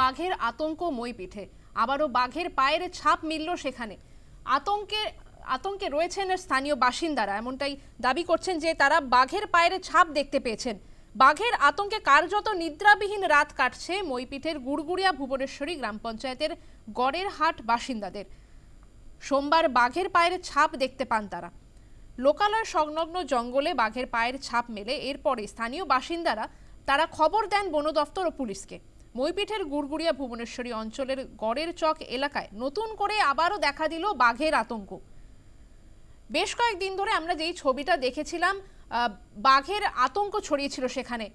বাঘের আতঙ্ক মইপিঠে। আবারও বাঘের পায়ের ছাপ মিলল সেখানে। আতঙ্কে আতঙ্কে রয়েছেন স্থানীয় বাসিন্দারা। এমনটাই দাবি করছেন যে তারা বাঘের পায়ের ছাপ দেখতে পেয়েছেন। বাঘের আতঙ্কে কার্যত নিদ্রাবিহীন রাত কাটছে মইপিঠের গুড়গুড়িয়া ভুবনেশ্বরী গ্রাম পঞ্চায়েতের গড়ের হাট বাসিন্দাদের। সোমবার বাঘের পায়ের ছাপ দেখতে পান তারা। লোকালয় সংলগ্ন জঙ্গলে বাঘের পায়ের ছাপ মেলে। এরপরে স্থানীয় বাসিন্দারা তারা খবর দেন বন দফতর ও পুলিশকে। মইপিঠের গুড়গুড়িয়া ভুবনেশ্বরী অঞ্চলের গড়ের চক এলাকায় নতুন করে আবারও দেখা দিল বাঘের আতঙ্ক। বেশ কয়েকদিন ধরে আমরা যেই ছবিটা দেখেছিলাম বাঘের আতঙ্ক ছড়িয়েছিল সেখানে।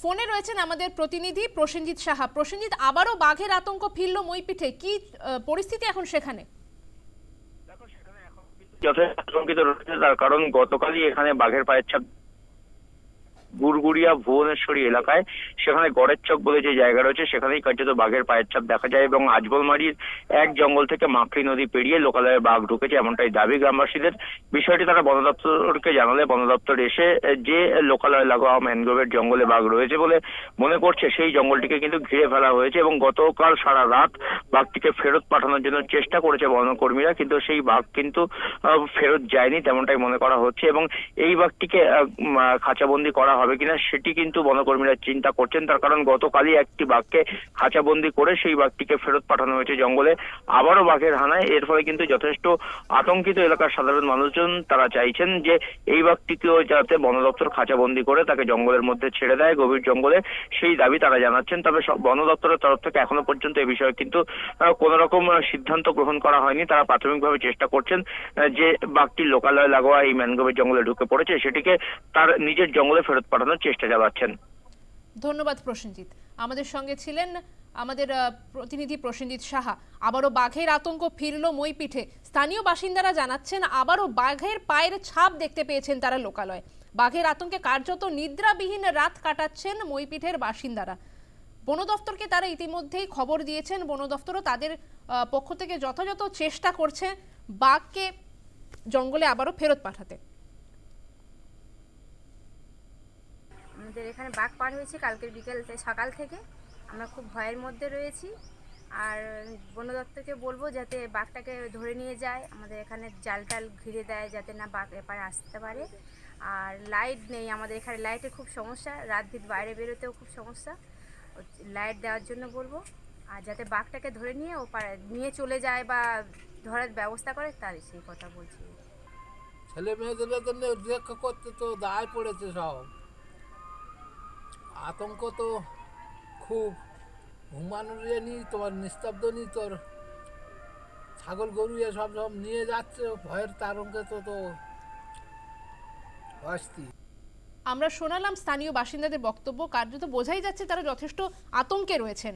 ফোনে রয়েছেন আমাদের প্রতিনিধি প্রসেনজিৎ সাহা। প্রসেনজিৎ, আবারও বাঘের আতঙ্ক ফিরল মইপিঠে। কি পরিস্থিতি এখন সেখানে? যথেষ্ট আতঙ্কিত রয়েছে, তার কারণ গতকালই এখানে বাঘের পায়ের ছাপ গুড়গুড়িয়া ভুবনেশ্বরী এলাকায়। সেখানে গড়ের চক বলে যে জায়গা রয়েছে, সেখানেই কার্যত বাঘের পায়ের ছাপ দেখা যায় এবং আজবলমারির এক জঙ্গল থেকে মাকড়ি নদী পেরিয়ে লোকালয়ে বাঘ ঢুকেছে এমনটাই দাবি গ্রামবাসীদের। বিষয়টি তারা বন দপ্তরকে জানালে, বন দপ্তর এসে যে লোকালয় লাগোয়া ম্যানগ্রোভের জঙ্গলে বাঘ রয়েছে বলে মনে করছে, সেই জঙ্গলটিকে কিন্তু ঘিরে ফেলা হয়েছে এবং গতকাল সারা রাত বাঘটিকে ফেরত পাঠানোর জন্য চেষ্টা করেছে বনকর্মীরা, কিন্তু সেই বাঘ কিন্তু ফেরত যায়নি, তেমনটাই মনে করা হচ্ছে এবং এই বাঘটিকে খাঁচাবন্দি করা হবে কিনা সেটি কিন্তু বনকর্মীরা চিন্তা করছেন। তার কারণ গতকালই একটি বাঘকে খাঁচাবন্দি করে সেই বাঘটিকে ফেরত পাঠানো হয়েছে জঙ্গলে। আবারও বাঘের হানায়। এর ফলে কিন্তু যথেষ্ট আতঙ্কিত এলাকার সাধারণ মানুষজন তারা চাইছেন যে এই বাঘটিকেও যাতে বন দপ্তর খাঁচাবন্দি করে তাকে জঙ্গলের মধ্যে ছেড়ে দেয় গভীর জঙ্গলে। সেই দাবি তারা জানাচ্ছেন। তবে বন দপ্তরের তরফ থেকে এখনও পর্যন্ত এই বিষয়ে কিন্তু কোন রকম সিদ্ধান্ত গ্রহণ করা হয়নি। তারা প্রাথমিকভাবে চেষ্টা করছেন যে বাঘটি লোকালয় লাগোয়া এই ম্যানগ্রোভের জঙ্গলে ঢুকে পড়েছে, সেটিকে তার নিজের জঙ্গলে ফেরত পাঠানোর চেষ্টা চালাচ্ছেন। ধন্যবাদ প্রসেনজিৎ। আমাদের সঙ্গে ছিলেন আমাদের প্রতিনিধি প্রসেনজিৎ সাহা। আবারও বাঘের আতঙ্ক ফিরল মইপিঠে। স্থানীয় বাসিন্দারা জানাচ্ছেন, আবারও বাঘের পায়ের ছাপ দেখতে পেয়েছেন তারা লোকালয়ে। বাঘের আতঙ্কে কার্যত নিদ্রাবিহীন রাত কাটাচ্ছেন মইপিঠের বাসিন্দারা। বন দফতরকে তারা ইতিমধ্যেই খবর দিয়েছেন। বন দফতরও তাদের পক্ষ থেকে যথাযথ চেষ্টা করছে বাঘকে জঙ্গলে আবারও ফেরত পাঠাতে। আমাদের এখানে বাঘ পার হয়েছে কালকের বিকেল সকাল থেকে। আমরা খুব ভয়ের মধ্যে রয়েছি। আর বন দপ্তরকে বলব যাতে বাঘটাকে ধরে নিয়ে যায়। আমাদের এখানে জাল টাল ঘিরে দেয় যাতে না বাঘ এপারে আসতে পারে। আর লাইট নেই আমাদের এখানে। লাইটে খুব সমস্যা। রাত দিন বাইরে বেরোতেও খুব সমস্যা। লাইট দেওয়ার জন্য বলব। আর যাতে বাঘটাকে ধরে নিয়ে ও নিয়ে চলে যায় বা ধরার ব্যবস্থা করে তার সেই কথা বলছি। ছেলে মেয়েদের জন্য করতে তো দায় পড়েছে সব। আতঙ্ক তো খুব। ঘুমানোর নি তোমার নিস্তব্ধ নি তোর ছাগল গরু এ সব সব নিয়ে যাচ্ছে, ভয়ের তারঙ্কে তো তো অস্তি আমরা শোনালাম স্থানীয় বাসিন্দাদের বক্তব্য, কার্যত বোঝাই যাচ্ছে তারা যথেষ্ট আতঙ্কে রয়েছেন।